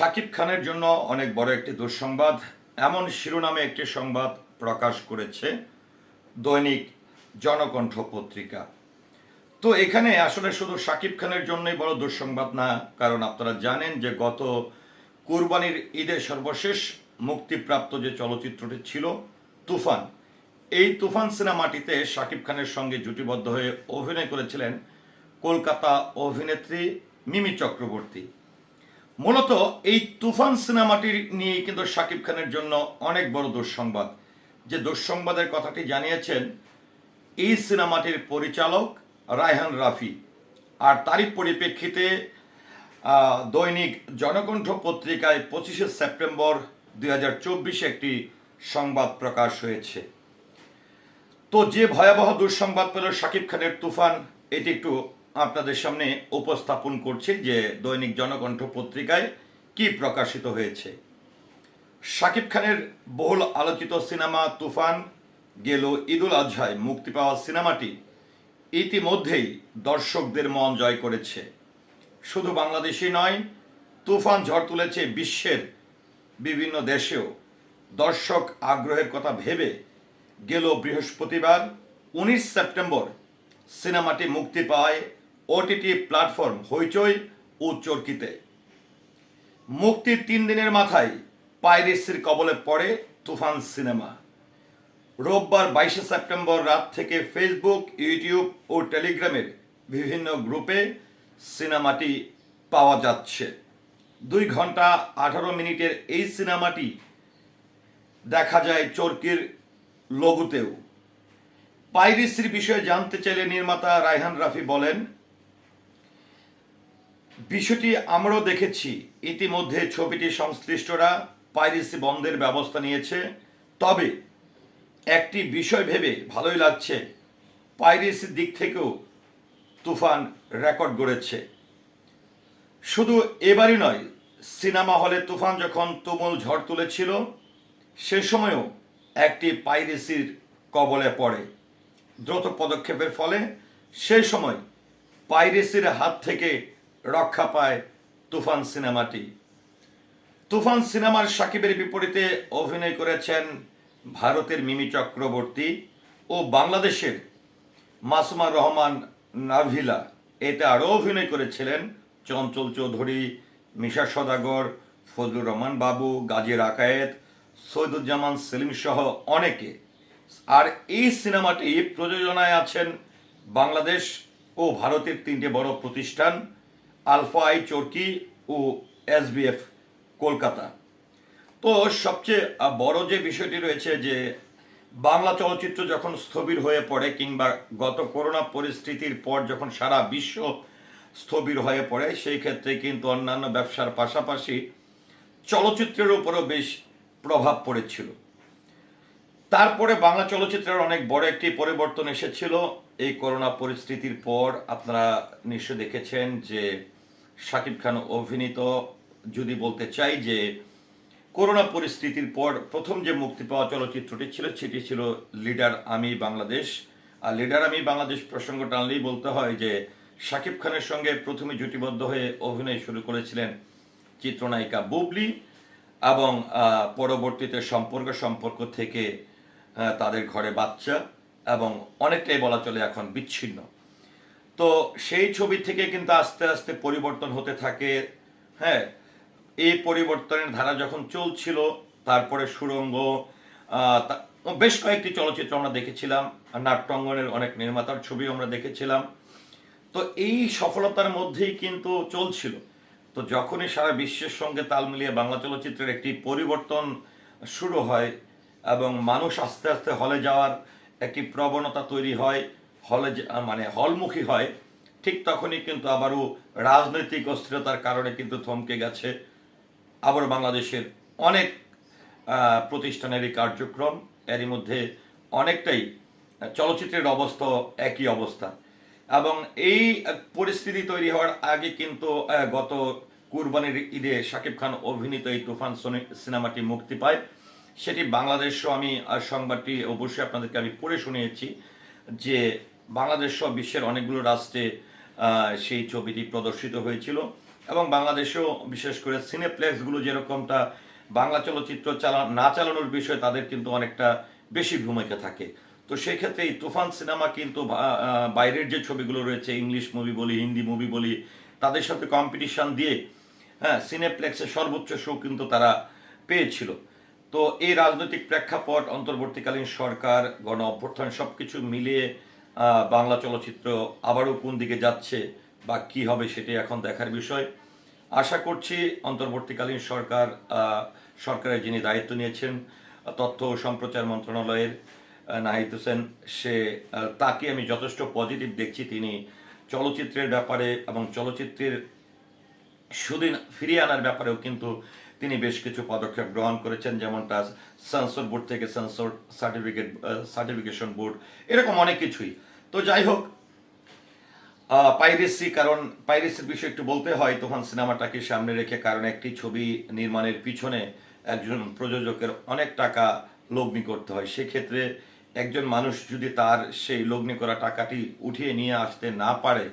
শাকিব খানের জন্য অনেক বড় একটি দুঃসংবাদ। এমন শিরোনামে একটি সংবাদ প্রকাশ করেছে দৈনিক জনকণ্ঠ পত্রিকা। তো এখানে আসলে শুধু শাকিব খানের জন্যই বড় দুঃসংবাদ না, কারণ আপনারা জানেন যে গত কুরবানির ঈদে সর্বশেষ মুক্তিপ্রাপ্ত যে চলচ্চিত্রটি ছিল, তুফান। এই তুফান সিনেমাটিতে শাকিব খানের সঙ্গে জুটিবদ্ধ হয়ে অভিনয় করেছিলেন কলকাতা অভিনেত্রী মিমি চক্রবর্তী। মূলত এই তুফান সিনেমাটি নিয়ে কিন্তু শাকিব খানের জন্য অনেক বড় দুঃসংবাদ। যে দুঃসংবাদের কথাটি জানিয়েছেন এই সিনেমাটির পরিচালক রায়হান রাফি। আর তারই পরিপ্রেক্ষিতে দৈনিক জনকণ্ঠ পত্রিকায় পঁচিশে সেপ্টেম্বর দুই একটি সংবাদ প্রকাশ হয়েছে। তো যে ভয়াবহ দুঃসংবাদ পেল শাকিব খানের তুফান, এটি একটু আপনাদের সামনে উপস্থাপন করছি যে দৈনিক জনকণ্ঠ পত্রিকায় কি প্রকাশিত হয়েছে। শাকিব খানের বহুল আলোচিত সিনেমা তুফান, গেল ঈদুল আজহায়, মুক্তি পাওয়া সিনেমাটি ইতিমধ্যেই দর্শকদের মন জয় করেছে। শুধু বাংলাদেশই নয়, তুফান ঝড় তুলেছে বিশ্বের বিভিন্ন দেশেও। দর্শক আগ্রহের কথা ভেবে গেল বৃহস্পতিবার, উনিশ সেপ্টেম্বর সিনেমাটি মুক্তি পায় ওটিটি প্ল্যাটফর্ম হইচই ও চরকিতে। মুক্তির তিন দিনের মাথায় পাইরেসির কবলে পড়ে তুফান সিনেমা। রোববার বাইশে সেপ্টেম্বর রাত থেকে ফেসবুক ইউটিউব ও টেলিগ্রামের বিভিন্ন গ্রুপে সিনেমাটি পাওয়া যাচ্ছে। দুই ঘণ্টা আঠারো মিনিটের এই সিনেমাটি দেখা যায় চরকির লঘুতেও। পাইরেসির বিষয়ে জানতে চাইলে নির্মাতা রায়হান রাফি বলেন বিষয়টি আমরাও দেখেছি। ইতিমধ্যে ছবিটি সংশ্লিষ্টরা পাইরেসি বন্ধের ব্যবস্থা নিয়েছে। তবে একটি বিষয় ভেবে ভালোই লাগছে পাইরেসির দিক থেকেও তুফান রেকর্ড গড়েছে। শুধু এবারই নয়, সিনেমা হলে তুফান যখন তুমুল ঝড় তুলেছিল, সে সময়ও একটি পাইরেসির কবলে পড়ে। দ্রুত পদক্ষেপের ফলে সেই সময় পাইরেসির হাত থেকে রক্ষা পায় তুফান সিনেমাটি। তুফান সিনেমার সাকিবের বিপরীতে অভিনয় করেছেন ভারতের মিমি চক্রবর্তী ও বাংলাদেশের মাসুমা রহমান নাভিলা। এতে আরও অভিনয় করেছিলেন চঞ্চল চৌধুরী, মিশা সদাগর, ফজলুর রহমান বাবু, গাজীর আকায়েত, সৈদুজ্জামান সেলিম সহ অনেকে। আর এই সিনেমাটি প্রযোজনায় আছেন বাংলাদেশ ও ভারতের তিনটে বড় প্রতিষ্ঠান আলফা, আই, চরকি ও এসবিএফ কলকাতা। তো সবচেয়ে বড় যে বিষয়টি রয়েছে যে, বাংলা চলচ্চিত্র যখন স্থবির হয়ে পড়ে কিংবা গত করোনা পরিস্থিতির পর যখন সারা বিশ্ব স্থবির হয়ে পড়ে, সেই ক্ষেত্রে কিন্তু অন্যান্য ব্যবসার পাশাপাশি চলচ্চিত্রের উপরও বেশ প্রভাব পড়েছিল। তারপরে বাংলা চলচ্চিত্রের অনেক বড় একটি পরিবর্তন এসেছিল। এই করোনা পরিস্থিতির পর আপনারা নিশ্চয় দেখেছেন যে শাকিব খান অভিনীত, যদি বলতে চাই যে করোনা পরিস্থিতির পর প্রথম যে মুক্তি পাওয়া চলচ্চিত্রটি ছিল, সেটি ছিল লিডার আমি বাংলাদেশ। আর লিডার আমি বাংলাদেশ প্রসঙ্গ টানলেই বলতে হয় যে শাকিব খানের সঙ্গে প্রথমে জুটিবদ্ধ হয়ে অভিনয় শুরু করেছিলেন চিত্রনায়িকা বুবলি এবং পরবর্তীতে সম্পর্ক সম্পর্ক থেকে তাদের ঘরে বাচ্চা এবং অনেকটাই বলা চলে এখন বিচ্ছিন্ন। তো সেই ছবি থেকে কিন্তু আস্তে আস্তে পরিবর্তন হতে থাকে। হ্যাঁ এই পরিবর্তনের ধারা যখন চলছিল, তারপরে সুরঙ্গ বেশ কয়েকটি চলচ্চিত্র আমরা দেখেছিলাম নাট্যাঙ্গনের অনেক নির্মাতার ছবি আমরা দেখেছিলাম। তো এই সফলতার মধ্যেই কিন্তু চলছিল। তো যখনই সারা বিশ্বের সঙ্গে তাল মিলিয়ে বাংলা চলচ্চিত্রের একটি পরিবর্তন শুরু হয় এবং মানুষ আস্তে আস্তে হলে যাওয়ার একটি প্রবণতা তৈরি হয়, হলে মানে হলমুখী হয়, ঠিক তখনই কিন্তু আবারও রাজনৈতিক অস্থিরতার কারণে কিন্তু থমকে গেছে আবার বাংলাদেশের অনেক প্রতিষ্ঠানেরই কার্যক্রম। এরই মধ্যে অনেকটাই চলচ্চিত্রের অবস্থা একই অবস্থা। এবং এই পরিস্থিতি তৈরি হওয়ার আগে কিন্তু গত কুরবানির ঈদে শাকিব খান অভিনীত এই তুফান সনি- সিনেমাটি মুক্তি পায়। সেটি বাংলাদেশও আমি সংবাদটি অবশ্যই আপনাদেরকে আমি পড়ে শুনিয়েছি যে বাংলাদেশ সহ বিশ্বের অনেকগুলো রাষ্ট্রে সেই ছবিটি প্রদর্শিত হয়েছিল এবং বাংলাদেশেও বিশেষ করে সিনেপ্লেক্সগুলো যেরকমটা বাংলা চলচ্চিত্র চালা, না চালানোর বিষয়ে তাদের কিন্তু অনেকটা বেশি ভূমিকা থাকে। তো সেই ক্ষেত্রে এই তুফান সিনেমা কিন্তু বাইরের যে ছবিগুলো রয়েছে, ইংলিশ মুভি বলি, হিন্দি মুভি বলি, তাদের সাথে কম্পিটিশন দিয়ে হ্যাঁ সিনেপ্লেক্সের সর্বোচ্চ শো কিন্তু তারা পেয়েছিল। তো এই রাজনৈতিক প্রেক্ষাপট অন্তর্বর্তীকালীন সরকার, গণ অভ্যর্থন সব কিছু মিলিয়ে বাংলা চলচ্চিত্র আবারও কোন দিকে যাচ্ছে বা কি হবে সেটি এখন দেখার বিষয়। আশা করছি অন্তর্বর্তীকালীন সরকার সরকারের যিনি দায়িত্ব নিয়েছেন, তথ্য ও সম্প্রচার মন্ত্রণালয়ের নাহিদ হোসেন, সে তাকে আমি যথেষ্ট পজিটিভ দেখছি। তিনি চলচ্চিত্রের ব্যাপারে এবং চলচ্চিত্রের সুদিন ফিরিয়ে আনার ব্যাপারেও কিন্তু তিনি বেশ কিছু পদক্ষেপ গ্রহণ করেছেন যেমনটা সেন্সর বোর্ড থেকে সেন্সর সার্টিফিকেট সার্টিফিকেশন বোর্ড এরকম অনেক কিছুই। তো যাই হোক পাইরেসি কারণ পাইরেসির বিষয়ে একটু বলতে হয়, তখন সিনেমাটাকে সামনে রেখে কারণ একটি ছবি নির্মাণের পিছনে একজন প্রযোজকের অনেক টাকা লগ্নি করতে হয়। সেক্ষেত্রে একজন মানুষ যদি তার সেই লগ্নি করা টাকাটি উঠিয়ে নিয়ে আসতে না পারে,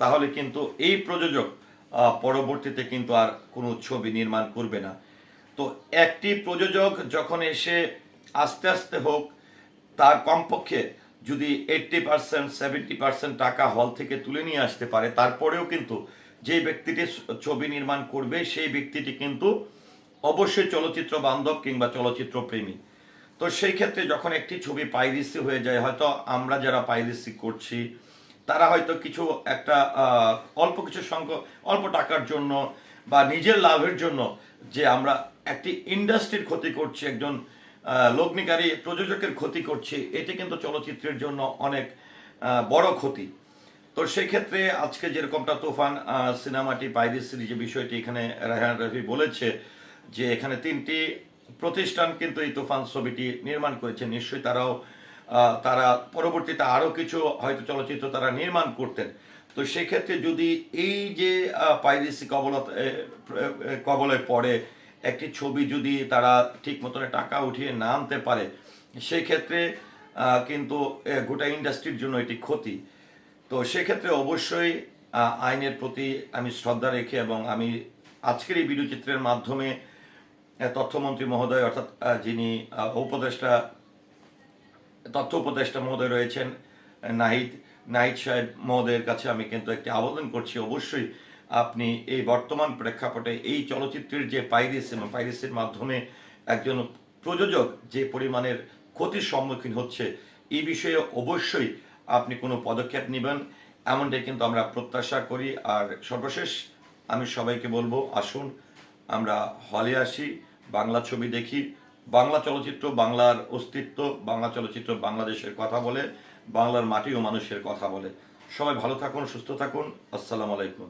তাহলে কিন্তু এই প্রযোজক পরবর্তীতে কিন্তু আর কোনো ছবি নির্মাণ করবে না। তো একটি প্রযোজক যখন এসে আস্তে আস্তে হোক, তার কমপক্ষে যদি এইট্টি পার্সেন্ট, সেভেন্টি পার্সেন্ট টাকা হল থেকে তুলে নিয়ে আসতে পারে, তারপরেও কিন্তু যে ব্যক্তিটি ছবি নির্মাণ করবে, সেই ব্যক্তিটি কিন্তু অবশ্যই চলচ্চিত্র বান্ধব কিংবা চলচ্চিত্র প্রেমী। তো সেই ক্ষেত্রে যখন একটি ছবি পাইরেসি হয়ে যায়, হয়তো আমরা যারা পাইরেসি করছি তারা হয়তো কিছু একটা অল্প কিছু সংখ্যক অল্প টাকার জন্য বা নিজের লাভের জন্য যে আমরা একটি ইন্ডাস্ট্রির ক্ষতি করছি, একজন লগ্নিকারী প্রযোজকের ক্ষতি করছি, এটি কিন্তু চলচ্চিত্রের জন্য অনেক বড় ক্ষতি। তো সেক্ষেত্রে আজকে যেরকমটা তুফান সিনেমাটি পাইরেসির যে বিষয়টি এখানে রায়হান রফি বলেছে যে এখানে তিনটি প্রতিষ্ঠান কিন্তু এই তুফান ছবিটি নির্মাণ করেছে। নিশ্চয়ই তারাও তারা পরবর্তীতে আরও কিছু হয়তো চলচ্চিত্র তারা নির্মাণ করতেন। তো সেক্ষেত্রে যদি এই যে পাইরেসি কবলত কবলে পড়ে, একটি ছবি যদি তারা ঠিক মতন টাকা উঠিয়ে না আনতে পারে, সেক্ষেত্রে কিন্তু গোটা ইন্ডাস্ট্রির জন্য এটি ক্ষতি। তো সেক্ষেত্রে অবশ্যই আইনের প্রতি আমি শ্রদ্ধা রেখে এবং আমি আজকের এই ভিডিওচিত্রের মাধ্যমে তথ্যমন্ত্রী মহোদয় অর্থাৎ যিনি উপদেষ্টা তথ্য উপদেষ্টা মহোদয় রয়েছেন, নাহিদ নাহিদ সাহেব মহোদয়ের কাছে আমি কিন্তু একটি আবেদন করছি, অবশ্যই আপনি এই বর্তমান প্রেক্ষাপটে এই চলচ্চিত্রের যে পাইরেসি পাইরেসির মাধ্যমে একজন প্রযোজক যে পরিমাণের ক্ষতির সম্মুখীন হচ্ছে, এই বিষয়ে অবশ্যই আপনি কোনো পদক্ষেপ নেবেন, এমনটাই কিন্তু আমরা প্রত্যাশা করি। আর সর্বশেষ আমি সবাইকে বলব, আসুন আমরা হলে আসি, বাংলা ছবি দেখি বাংলা চলচ্চিত্র, বাংলার অস্তিত্ব, বাংলা চলচ্চিত্র বাংলাদেশের কথা বলে, বাংলার মাটি ও মানুষের কথা বলে। সবাই ভালো থাকুন, সুস্থ থাকুন। আসসালামু আলাইকুম।